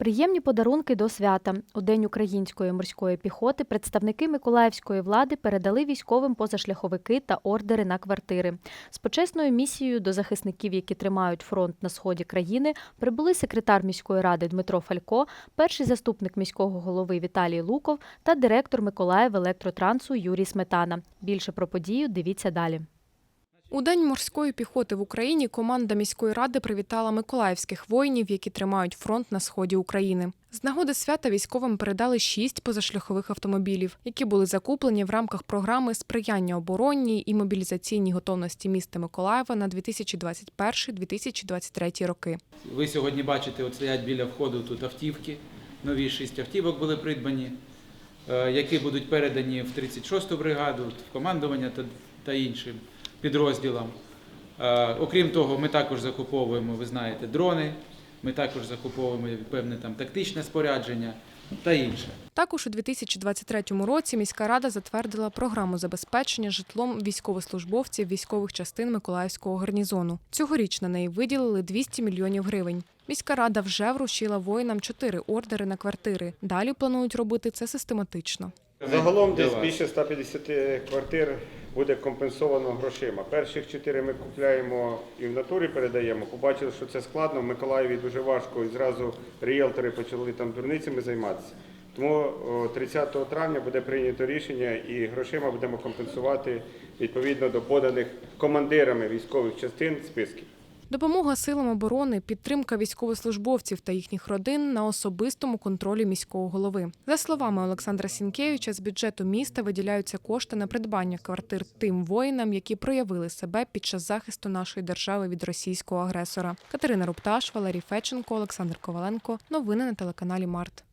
Приємні подарунки до свята. У День української морської піхоти представники миколаївської влади передали військовим позашляховики та ордери на квартири. З почесною місією до захисників, які тримають фронт на сході країни, прибули секретар міської ради Дмитро Фалько, перший заступник міського голови Віталій Луков та директор Миколаїв електротрансу Юрій Сметана. Більше про подію дивіться далі. У День морської піхоти в Україні команда міської ради привітала миколаївських воїнів, які тримають фронт на сході України. З нагоди свята військовим передали шість позашляхових автомобілів, які були закуплені в рамках програми сприяння оборонній і мобілізаційній готовності міста Миколаєва на 2021-2023 роки. Ви сьогодні бачите, от стоять біля входу тут автівки. Нові шість автівок були придбані, е, які будуть передані в 36-ту бригаду, в командування та, та іншим підрозділам. Е, Окрім того, ми також закуповуємо, ви знаєте, дрони, ми також закуповуємо певне там тактичне спорядження та інше. Також у 2023 році міська рада затвердила програму забезпечення житлом військовослужбовців військових частин Миколаївського гарнізону. Цьогоріч на неї виділили 200 мільйонів гривень. Міська рада вже вручила воїнам чотири ордери на квартири. Далі планують робити це систематично. Загалом десь більше 150 квартир буде компенсовано грошима. Перших чотири ми купляємо і в натурі передаємо. Побачили, що це складно. В Миколаєві дуже важко, і зразу ріелтори почали там дурницями займатися. Тому 30 травня буде прийнято рішення і грошима будемо компенсувати відповідно до поданих командирами військових частин списків. Допомога силам оборони, підтримка військовослужбовців та їхніх родин на особистому контролі міського голови. За словами Олександра Сінкевича, з бюджету міста виділяються кошти на придбання квартир тим воїнам, які проявили себе під час захисту нашої держави від російського агресора. Катерина Рупташ, Валерій Феченко, Олександр Коваленко. Новини на телеканалі Март.